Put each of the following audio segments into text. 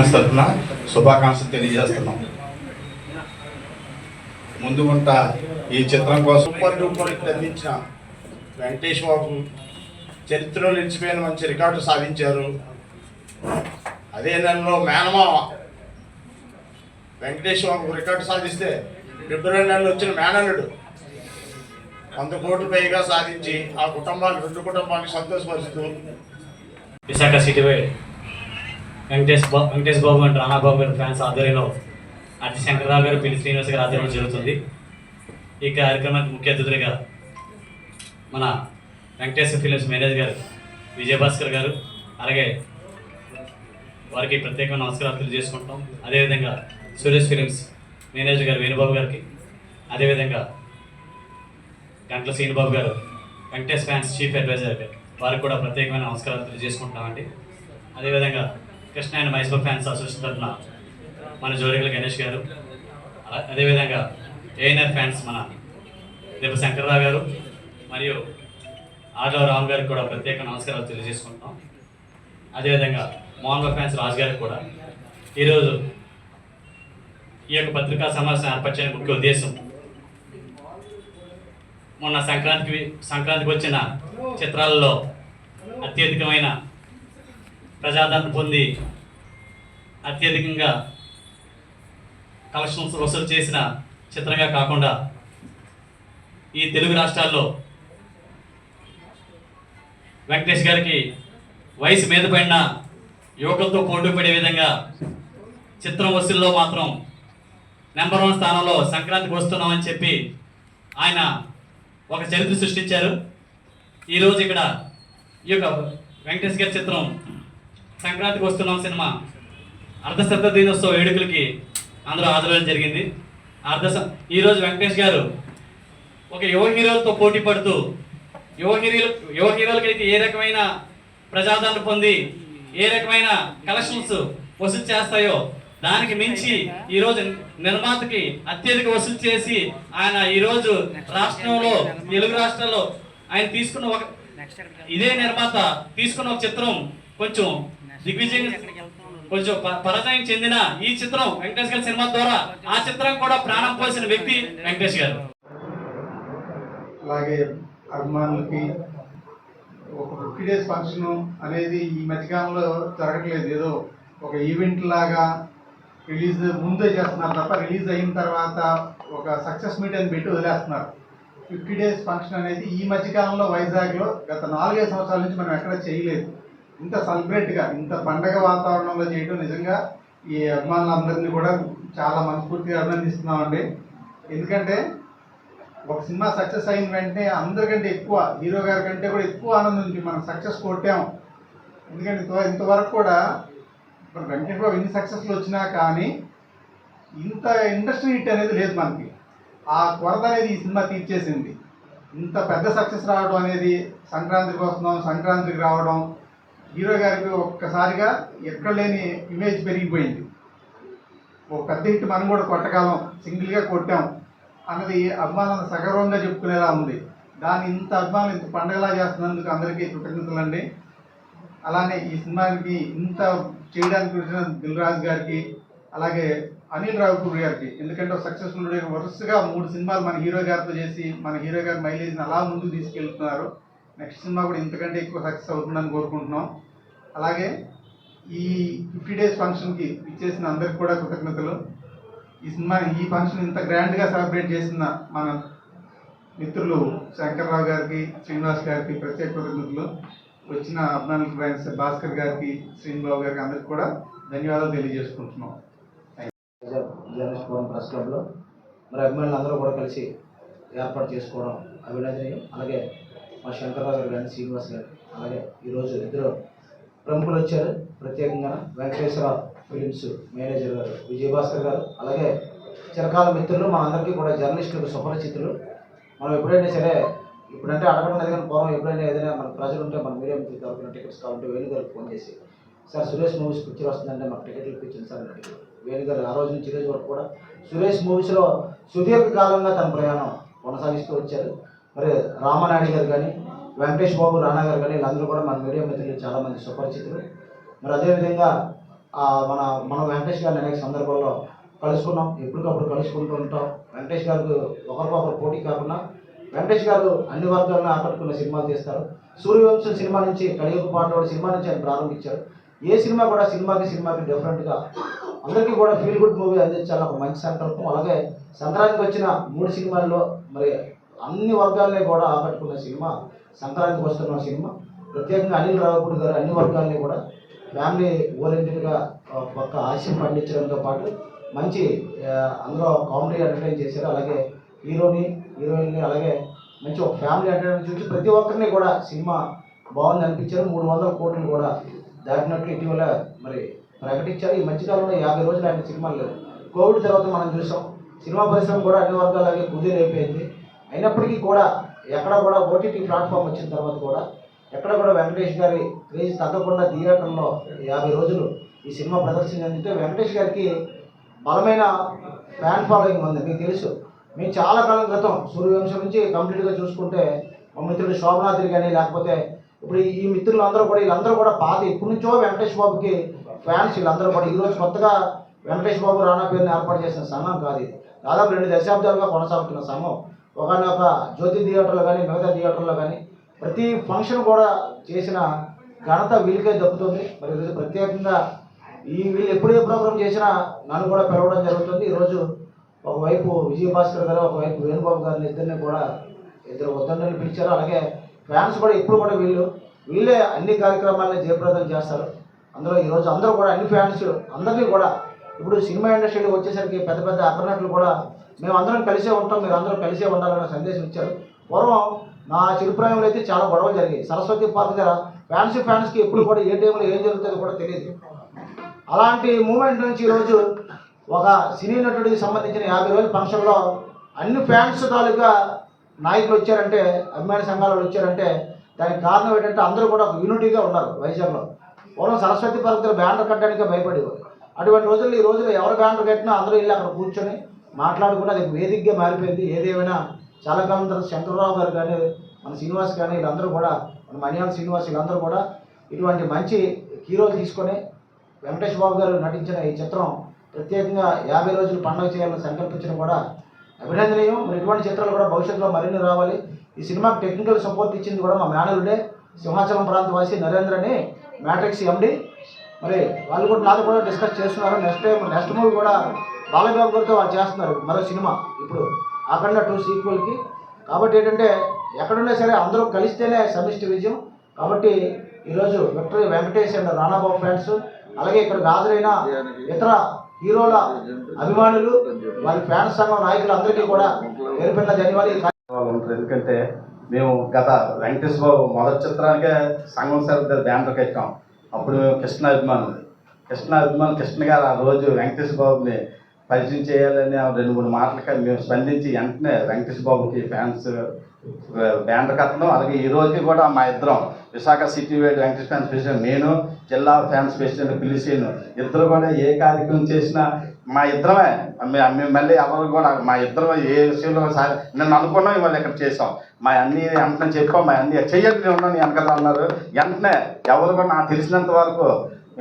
శుభాకాంక్షలు తరఫున శుభాకాంక్షలు తెలియజేస్తున్నాం. ముందు గుంట ఈ చిత్రం కోసం సూపర్ డూపర్ అందించిన వెంకటేష్ బాబు చరిత్రలో నిలిచిపోయిన మంచి రికార్డు సాధించారు. అదే నెలలో మేనమామ వెంకటేష్ బాబు రికార్డు సాధిస్తే ఫిబ్రవరి నెలలో వచ్చిన మేనల్లుడు వంద కోట్లు పైగా సాధించి ఆ కుటుంబాలు రెండు కుటుంబాన్ని సంతోషపరుస్తూ విశాఖ సిటీ వెంకటేష్ బాబు వెంకటేష్ బాబు అండ్ రాణాబాబు గారి ఫ్యాన్స్ ఆధ్వర్యంలో అతి శంకరరావు గారు పిల్లి శ్రీనివాస్ గారి ఆధ్వర్యంలో జరుగుతుంది. ఈ కార్యక్రమానికి ముఖ్య అతిథులుగా మన వెంకటేశ్వర ఫిలిమ్స్ మేనేజర్ గారు విజయభాస్కర్ గారు అలాగే వారికి ప్రత్యేకమైన నమస్కారాలు తెలియజేసుకుంటాం. అదేవిధంగా సురేష్ ఫిలిమ్స్ మేనేజర్ గారు వేణుబాబు గారికి అదేవిధంగా గంటల శ్రీనుబాబు గారు వెంకటేష్ ఫ్యాన్స్ చీఫ్ అడ్వైజర్ గారు వారికి కూడా ప్రత్యేకమైన నమస్కారాలు తెలియజేసుకుంటామండి. అదేవిధంగా Krishna and Mysore fans association తరఫున మన జోరికల గణేష్ గారు అదేవిధంగా ఏఎన్ఆర్ ఫ్యాన్స్ మన రేపు శంకర్రావు గారు మరియు ఆటో రామ్ గారికి కూడా ప్రత్యేక నమస్కారాలు తెలియజేసుకుంటాం అదేవిధంగా మోహన్ ఫ్యాన్స్ రాజు గారికి కూడా ఈరోజు ఈ యొక్క పత్రికా సమావేశం ఏర్పరచడానికి ముఖ్య ఉద్దేశం మొన్న సంక్రాంతికి సంక్రాంతికి వచ్చిన చిత్రాలలో అత్యధికమైన ప్రజాదరణ పొంది అత్యధికంగా కలెక్షన్స్ వసూలు చేసిన చిత్రంగా కాకుండా ఈ తెలుగు రాష్ట్రాల్లో వెంకటేష్ గారికి వయసు మీద పడిన యువకులతో పోటీ పడే విధంగా చిత్రం వసూల్లో మాత్రం నెంబర్ వన్ స్థానంలో సంక్రాంతికి వస్తున్నామని చెప్పి ఆయన ఒక చరిత్ర సృష్టించారు. ఈరోజు ఇక్కడ ఈ యొక్క వెంకటేష్ గారి చిత్రం సంక్రాంతికి వస్తున్నాం సినిమా. అర్ధశత దినోత్సవ వేడుకలకి అందరూ హాజరవడం జరిగింది. అర్ధ ఈరోజు వెంకటేష్ గారు ఒక యువ హీరోలతో పోటీ పడుతూ యువ హీరోలు యువ హీరోలకి అయితే ఏ రకమైన ప్రజాదరణ పొంది ఏ రకమైన కలెక్షన్స్ వసూలు చేస్తాయో దానికి మించి ఈరోజు నిర్మాతకి అత్యధిక వసూలు చేసి ఆయన ఈరోజు రాష్ట్రంలో తెలుగు రాష్ట్రాల్లో ఆయన తీసుకున్న ఒక ఇదే నిర్మాత తీసుకున్న ఒక చిత్రం కొంచెం దిగ్విజయం కొంచెం ప- పరాజయం చెందిన ఈ చిత్రం వెంకటేష్ గారి సినిమా ద్వారా ఆ చిత్రం కూడా ప్రాణం పోసిన వ్యక్తి వెంకటేష్ గారు. అలాగే అభిమానులకి ఒక ఫిఫ్టీ డేస్ ఫంక్షన్ అనేది ఈ మధ్యకాలంలో జరగట్లేదు. ఏదో ఒక ఈవెంట్ లాగా రిలీజ్ ముందే చేస్తున్నారు తప్ప రిలీజ్ అయిన తర్వాత ఒక సక్సెస్ మీట్ అని పెట్టి వదిలేస్తున్నారు. ఫిఫ్టీ డేస్ ఫంక్షన్ అనేది ఈ మధ్యకాలంలో వైజాగ్లో గత నాలుగైదు సంవత్సరాల నుంచి మనం ఎక్కడ చేయలేదు. ఇంత సెలబ్రేట్గా ఇంత పండగ వాతావరణంలో చేయడం నిజంగా ఈ అభిమానులందరినీ కూడా చాలా మనస్ఫూర్తిగా అభినందిస్తున్నామండి. ఎందుకంటే ఒక సినిమా సక్సెస్ అయిన వెంటనే అందరికంటే ఎక్కువ హీరో గారి కంటే కూడా ఎక్కువ ఆనందం ఉంది మనం సక్సెస్ కొట్టాం ఎందుకంటే ఇంతవరకు కూడా ఇప్పుడు వెంకటేష్ బాబు ఎన్ని సక్సెస్లు వచ్చినా కానీ ఇంత ఇండస్ట్రీ హిట్ అనేది లేదు మనకి. ఆ కొరత అనేది ఈ సినిమా తీర్చేసింది. ఇంత పెద్ద సక్సెస్ రావడం అనేది సంక్రాంతికి వస్తున్నాం సంక్రాంతికి రావడం హీరో గారికి ఒక్కసారిగా ఎక్కడ లేని ఇమేజ్ పెరిగిపోయింది. ఒక పెద్ద మనం కూడా కొట్టగలం సింగిల్గా కొట్టాం అన్నది అభిమానం సగర్వంగా చెప్పుకునేలా ఉంది. దాన్ని ఇంత అభిమానం ఇంత పండగలా చేస్తున్నందుకు అందరికీ కృతజ్ఞతలండి. అలానే ఈ సినిమాకి ఇంత చేయడానికి వచ్చిన దిల్రాజ్ గారికి అలాగే అనిల్ రావుపూర్ గారికి ఎందుకంటే సక్సెస్ఫుల్ వరుసగా మూడు సినిమాలు మన హీరో గారితో చేసి మన హీరో గారి మైలేజ్ని అలా ముందుకు తీసుకెళ్తున్నారు. నెక్స్ట్ సినిమా కూడా ఇంతకంటే ఎక్కువ సక్సెస్ అవుతుందని కోరుకుంటున్నాం. అలాగే ఈ ఫిఫ్టీ డేస్ ఫంక్షన్కి ఇచ్చేసిన అందరికి కూడా కృతజ్ఞతలు. ఈ సినిమా ఈ ఫంక్షన్ ఇంత గ్రాండ్గా సెలబ్రేట్ చేసిన మన మిత్రులు శంకర్రావు గారికి శ్రీనివాస్ గారికి ప్రత్యేక కృతజ్ఞతలు. వచ్చిన అభిమానులకు భాస్కర్ గారికి శ్రీనిబాబు గారికి అందరికి కూడా ధన్యవాదాలు తెలియజేసుకుంటున్నాం. జర్నలిస్ట్ ఫోరం ప్రెస్ క్లబ్లో మరి అభిమానులు అందరూ కూడా కలిసి ఏర్పాటు చేసుకోవడం అభినందనీయం. అలాగే మా శంకర్రావు గారు కానీ శ్రీనివాస్ గారు అలాగే ఈరోజు ఇద్దరు ప్రముఖులు వచ్చారు. ప్రత్యేకంగా వెంకటేశ్వర ఫిలిమ్స్ మేనేజర్ గారు విజయభాస్కర్ గారు అలాగే చిరకాల మిత్రులు మనందరికీ కూడా జర్నలిస్టులకు సుపరిచితులు మనం ఎప్పుడైనా సరే ఇప్పుడంటే అడగడం లేదు కానీ పూర్వం ఎప్పుడైనా ఏదైనా మన ప్రజలు ఉంటే మన మీడియా మిత్రులు తరపున టికెట్స్ కావాలంటే వేణు ఫోన్ చేసి సార్ సురేష్ మూవీస్ పిక్చర్ వస్తుందంటే మాకు టికెట్లు ఇప్పించింది సార్ అని అడిగారు. గారు ఆ రోజు నుంచి ఈ రోజు వరకు కూడా సురేష్ మూవీస్లో సుదీర్ఘకాలంగా తన ప్రయాణం కొనసాగిస్తూ వచ్చారు. మరి రామనాయుడు గారు కానీ వెంకటేష్ బాబు రాణా గారు కానీ వీళ్ళందరూ కూడా మన మీడియా మిత్రులు చాలామంది సుపరిచితులు. మరి అదేవిధంగా మన మన మనం వెంకటేష్ గారిని అనేక సందర్భాల్లో కలుసుకున్నాం. ఎప్పటికప్పుడు కలుసుకుంటూ ఉంటాం. వెంకటేష్ గారికి ఒకరికొకరు పోటీ కాకుండా వెంకటేష్ గారు అన్ని వర్గాలను ఆకట్టుకున్న సినిమాలు తీస్తారు. సూర్యవంశం సినిమా నుంచి కలియుగ పాట సినిమా నుంచి ఆయన ప్రారంభించారు. ఏ సినిమా కూడా సినిమాకి సినిమాకి డిఫరెంట్గా అందరికీ కూడా ఫీల్ గుడ్ మూవీ అందించాలని ఒక మంచి సంకల్పం. అలాగే సంక్రాంతికి వచ్చిన మూడు సినిమాల్లో మరి అన్ని వర్గాలని కూడా ఆకట్టుకున్న సినిమా సంక్రాంతికి వస్తున్న సినిమా. ప్రత్యేకంగా అనిల్ రావుపూడి గారు అన్ని వర్గాల్ని కూడా ఫ్యామిలీ ఓరియంటెడ్గా ఒక హాస్యం పండించడంతో పాటు మంచి అందులో కామెడీ ఎంటర్టైన్ చేశారు. అలాగే హీరోని హీరోయిన్ని అలాగే మంచి ఒక ఫ్యామిలీ ఎంటర్టైన్ చూసి ప్రతి ఒక్కరిని కూడా సినిమా బాగుంది అనిపించారు. మూడు వందల కోట్లు కూడా దాటినట్లు ఇటీవల మరి ప్రకటించారు. ఈ మధ్యకాలంలో యాభై రోజులు ఆయన సినిమాలు లేవు. కోవిడ్ తర్వాత మనం చూసాం. సినిమా పరిశ్రమ కూడా అన్ని వర్గాలకి కుదిరైపోయింది అయినప్పటికీ కూడా ఎక్కడ కూడా ఓటీటీ ప్లాట్ఫామ్ వచ్చిన తర్వాత కూడా ఎక్కడ కూడా వెంకటేష్ గారి క్రేజ్ తగ్గకుండా థియేటర్లో యాభై రోజులు ఈ సినిమా ప్రదర్శన చెందితే వెంకటేష్ గారికి బలమైన ఫ్యాన్ ఫాలోయింగ్ ఉంది మీకు తెలుసు. మేము చాలా కాలం క్రితం సూర్యవంశం నుంచి కంప్లీట్గా చూసుకుంటే మా మిత్రుడు శోభనాద్రి కానీ లేకపోతే ఇప్పుడు ఈ- మిత్రులు అందరూ కూడా వీళ్ళందరూ కూడా పాత ఇప్పటి నుంచో వెంకటేష్ బాబుకి ఫ్యాన్స్ వీళ్ళందరూ కూడా. ఈరోజు కొత్తగా వెంకటేష్ బాబు రానా పేరుని ఏర్పాటు చేసిన సంఘం కాదు దాదాపు రెండు దశాబ్దాలుగా కొనసాగుతున్న సంఘం. ఒకనొక జ్యోతి థియేటర్లో కానీ మిగతా థియేటర్లో కానీ ప్రతి ఫంక్షన్ కూడా చేసిన ఘనత వీళ్ళకే దక్కుతుంది. మరి ఈరోజు ప్రత్యేకంగా ఈ వీళ్ళు ఎప్పుడే ప్రోగ్రామ్ చేసినా నన్ను కూడా పిలవడం జరుగుతుంది. ఈరోజు ఒకవైపు విజయభాస్కర్ గారు ఒకవైపు వేణుబాబు గారిని ఇద్దరిని కూడా ఇద్దరు వద్దని పిలిచారు. అలాగే ఫ్యాన్స్ కూడా ఇప్పుడు కూడా వీళ్ళు వీళ్ళే అన్ని కార్యక్రమాలని జయప్రదం చేస్తారు. అందులో ఈరోజు అందరూ కూడా అన్ని ఫ్యాన్స్ అందరినీ కూడా ఇప్పుడు సినిమా ఇండస్ట్రీలో వచ్చేసరికి పెద్ద పెద్ద అగ్రనట్లు కూడా మేము అందరం కలిసే ఉంటాం మీరు అందరం కలిసే ఉండాలన్న సందేశం ఇచ్చారు. పూర్వం నా చిరుప్రాయంలో అయితే చాలా గొడవలు జరిగాయి. సరస్వతి పార్క్ దగ్గర ఫ్యాన్స్ ఫ్యాన్స్కి ఎప్పుడు కూడా ఏ టైంలో ఏం జరుగుతుందో కూడా తెలియదు. అలాంటి మూమెంట్ నుంచి ఈరోజు ఒక సినీ నటుడికి సంబంధించిన యాభై రోజుల ఫంక్షన్లో అన్ని ఫ్యాన్స్ తాలూకా నాయకులు వచ్చారంటే అభిమాని సంఘాల వాళ్ళు వచ్చారంటే దానికి కారణం ఏంటంటే అందరూ కూడా ఒక యూనిటీగా ఉన్నారు వైజాగ్లో. పూర్వం సరస్వతి పార్క్ దగ్గర బ్యానర్ కట్టడానికి భయపడేవారు. అటువంటి రోజుల్లో ఈ రోజుల్లో ఎవరు బ్యానర్ కట్టినా అందరూ వెళ్ళి అక్కడ కూర్చొని మాట్లాడుకున్న అది వేదికగా మారిపోయింది. ఏదేమైనా చాలా కాలం తర్వాత శంకర్రావు గారు కానీ మన శ్రీనివాస్ కానీ వీళ్ళందరూ కూడా మన మణియాల శ్రీనివాస్ వీళ్ళందరూ కూడా ఇటువంటి మంచి హీరోలు తీసుకొని వెంకటేష్ బాబు గారు నటించిన ఈ చిత్రం ప్రత్యేకంగా యాభై రోజులు పండుగ చేయాలని సంకల్పించడం కూడా అభినందనీయం. మరి ఇటువంటి చిత్రాలు కూడా భవిష్యత్తులో మరిన్ని రావాలి. ఈ సినిమాకి టెక్నికల్ సపోర్ట్ ఇచ్చింది కూడా మా మేనరుడే సింహాచలం ప్రాంత వాసి నరేంద్ర అని మ్యాట్రిక్స్ ఎండి మరి వాళ్ళు కూడా నాతో కూడా డిస్కస్ చేస్తున్నారు. నెక్స్ట్ టైం నెక్స్ట్ మూవీ కూడా బాలబాబు గారితో వాళ్ళు చేస్తున్నారు. మరో సినిమా ఇప్పుడు. అఖండ టూ సీక్వెల్కి కాబట్టి ఏంటంటే ఎక్కడున్నా సరే అందరూ కలిస్తేనే సమిష్టి విజయం. కాబట్టి ఈరోజు victory Venkatesh and Ranababu fans అలాగే ఇక్కడ హాజరైన ఇతర హీరోల అభిమానులు వారి ఫ్యాన్స్ సంఘం నాయకులందరికీ కూడా పేరు పెట్టిన ధన్యవాదాలు. ఎందుకంటే మేము గత వెంకటేష్ బాబు మొదటి చిత్రానికే సంఘం సార్ దగ్గర బ్యానర్ కట్టాం. అప్పుడు మేము కృష్ణ అభిమానులు కృష్ణ అభిమానులు కృష్ణ గారు ఆ రోజు వెంకటేష్ బాబుని పరిచయం చేయాలని రెండు మూడు మాటలకి మేము స్పందించి వెంటనే వెంకటేష్ బాబుకి ఫ్యాన్స్ బ్యానర్ కట్టడం అలాగే ఈ రోజుకి కూడా మా ఇద్దరం Visakha city wide Venkatesh fans president నేను జిల్లా ఫ్యాన్స్ ప్రెసిడెంట్ పిలిచేను. ఇద్దరు కూడా ఏ కార్యక్రమం చేసినా మా ఇద్దరమే మేము మళ్ళీ ఎవరు కూడా మా ఇద్దరం ఏ విషయంలో సా- నన్ను అనుకున్నాం ఇవాళ ఇక్కడ చేసాం మా అన్ని వెంటనే చెప్పాం మా అన్ని చెయ్యండి నేను ఉన్నాను వెనకాల అన్నారు. వెంటనే ఎవరు కూడా నాకు తెలిసినంత వరకు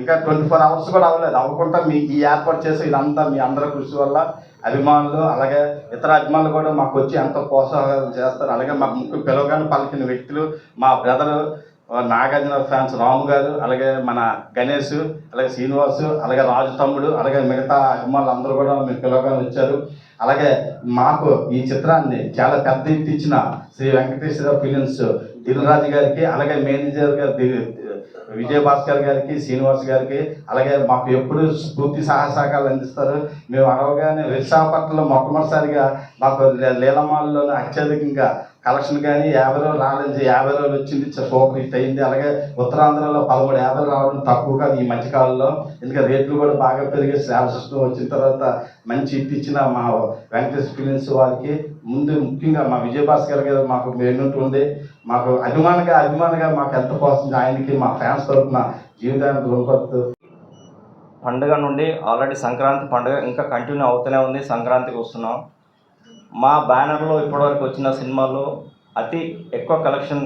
ఇంకా ట్వంటీ ఫోర్ అవర్స్ కూడా అవ్వలేదు. అవ్వకుండా మీ ఈ ఏర్పాటు చేసి ఇదంతా మీ అందరి కృషి వల్ల అభిమానులు అలాగే ఇతర అభిమానులు కూడా మాకు వచ్చి ఎంతో ప్రోత్సాహం చేస్తారు. అలాగే మాకు ముఖ్య పిలవగానే పలికిన వ్యక్తులు మా బ్రదరు నాగార్జున ఫ్యాన్స్ రాము గారు అలాగే మన గణేష్ అలాగే శ్రీనివాస్ అలాగే రాజు తమ్ముడు అలాగే మిగతా అభిమానులు అందరూ కూడా మీరు పిలవగానే వచ్చారు. అలాగే మాకు ఈ చిత్రాన్ని చాలా పెద్ద ఎత్తి ఇచ్చిన శ్రీ వెంకటేశ్వర ఫిలిమ్స్ దిల్రాజు గారికి అలాగే మేనేజర్ గారు విజయభాస్కర్ భాస్కర్ గారికి శ్రీనివాస్ గారికి అలాగే మాకు ఎప్పుడు స్ఫూర్తి సహసహకారాలు అందిస్తారు. మేము అడవగానే విశాఖపట్నంలో మొట్టమొదటిసారిగా మాకు లీ- లీలమాల్లో అత్యధికంగా కలెక్షన్ కానీ యాభై రోజులు రాలేదు యాభై రోజులు వచ్చింది సూపర్ హిట్ అయింది. అలాగే ఉత్తరాంధ్రలో పదమూడు యాభై రావడం తక్కువ కాదు ఈ మధ్యకాలంలో ఎందుకంటే రేట్లు కూడా బాగా పెరిగి శ్రావ సిస్టమ్ వచ్చిన తర్వాత మంచి హిట్ ఇచ్చిన మా వెంకటేష్ ఫిలిమ్స్ వారికి ముందు ముఖ్యంగా మా విజయభాస్కర్ గారు మాకు ఉంది మాకు అభిమానంగా అభిమానంగా మాకు ఎంత కోసం ఆయనకి మా ఫ్యాన్స్ తరఫున జీవితాన్ని దృఢపడుతూ పండుగ నుండి ఆల్రెడీ సంక్రాంతి పండుగ ఇంకా కంటిన్యూ అవుతూనే ఉంది. సంక్రాంతికి వస్తున్నాం. మా బ్యానర్లో ఇప్పటివరకు వచ్చిన సినిమాల్లో అతి ఎక్కువ కలెక్షన్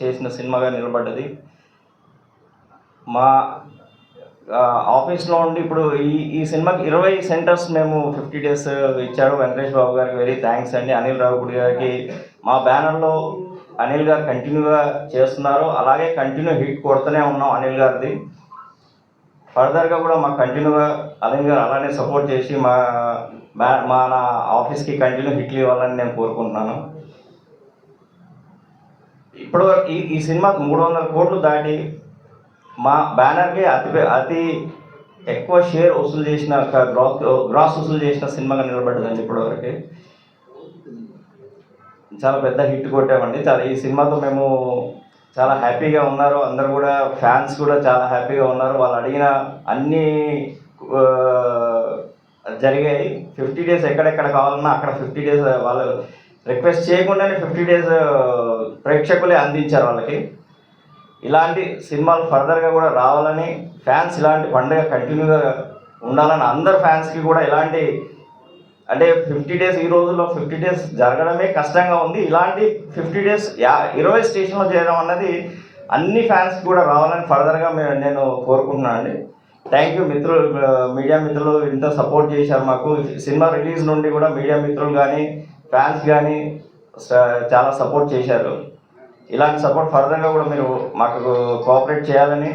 చేసిన సినిమాగా నిలబడ్డది. మా ఆఫీస్లో ఉండి ఇప్పుడు ఈ ఈ సినిమాకి ఇరవై సెంటర్స్ మేము ఫిఫ్టీ డేస్ ఇచ్చాడు వెంకటేష్ బాబు గారికి వెరీ థ్యాంక్స్ అండి. అనిల్ రావుపూడి గారికి మా బ్యానర్లో అనిల్ గారు కంటిన్యూగా చేస్తున్నారు. అలాగే కంటిన్యూ హిట్ కొడుతూనే ఉన్నాం అనిల్ గారిది. ఫర్దర్గా కూడా మాకు కంటిన్యూగా అనిల్ గారు అలానే సపోర్ట్ చేసి మా మా- మా నా ఆఫీస్కి కంటిన్యూ హిట్లు ఇవ్వాలని నేను కోరుకుంటున్నాను. ఇప్పుడు ఈ ఈ సినిమా మూడు వందల కోట్లు దాటి మా బ్యానర్కి అతి అతి ఎక్కువ షేర్ వసూలు చేసిన గ్రాస్ గ్రాస్ వసూలు చేసిన సినిమాగా నిలబడ్డదండి ఇప్పటివరకు. చాలా పెద్ద హిట్ కొట్టామండి. చాలా ఈ సినిమాతో మేము చాలా హ్యాపీగా ఉన్నారు. అందరు కూడా ఫ్యాన్స్ కూడా చాలా హ్యాపీగా ఉన్నారు. వాళ్ళు అడిగిన అన్ని జరిగాయి ఫిఫ్టీ డేస్ ఎక్కడెక్కడ కావాలన్నా అక్కడ ఫిఫ్టీ డేస్ వాళ్ళు రిక్వెస్ట్ చేయకుండానే ఫిఫ్టీ డేస్ ప్రేక్షకులే అందించారు వాళ్ళకి. ఇలాంటి సినిమాలు ఫర్దర్గా కూడా రావాలని ఫ్యాన్స్ ఇలాంటి పండుగ కంటిన్యూగా ఉండాలని అందరు ఫ్యాన్స్కి కూడా ఇలాంటి అంటే ఫిఫ్టీ డేస్ ఈ రోజుల్లో ఫిఫ్టీ డేస్ జరగడమే కష్టంగా ఉంది. ఇలాంటి ఫిఫ్టీ డేస్ యా ఇరవై స్టేషన్లో చేయడం అన్నది అన్ని ఫ్యాన్స్కి కూడా రావాలని ఫర్దర్గా నేను కోరుకుంటున్నాను అండి థ్యాంక్ యూ మిత్రులు uh, మీడియా మిత్రులు ఇంత సపోర్ట్ చేశారు మాకు. సినిమా రిలీజ్ నుండి కూడా మీడియా మిత్రులు కానీ ఫ్యాన్స్ కానీ చాలా సపోర్ట్ చేశారు. ఇలాంటి సపోర్ట్ ఫర్దర్గా కూడా మీరు మాకు కోఆపరేట్ చేయాలని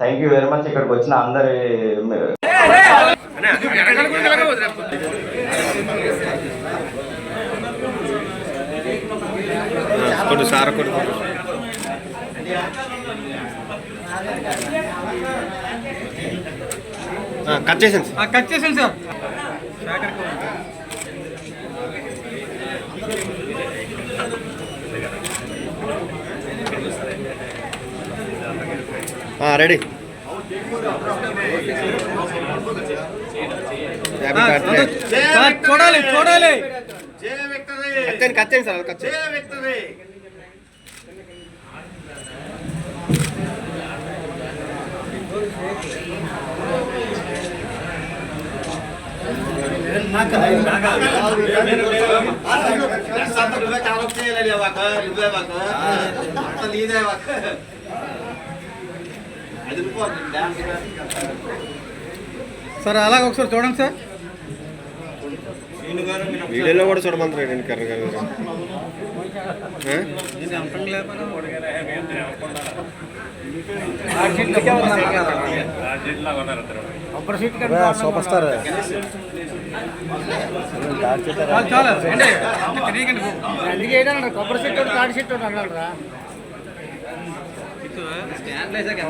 థ్యాంక్ యూ వెరీ మచ్ ఇక్కడికి వచ్చిన అందరి కొడు సార్ కొడు కట్ చేసాను కట్ చేసాను సార్. రెడీ. సార్ చూడాలి చూడాలి. కట్ చేయండి సార్ కట్ సార్ అలాగ ఒకసారి చూడండి సార్. వీడియోలో కూడా చూడమంటారు నేను కర్ర గారు సూపర్ స్టార్. అందుకే కొబ్బరి చెట్టు తాడి చెట్టు అన్నాడు రా స్టాండ్ వేసాక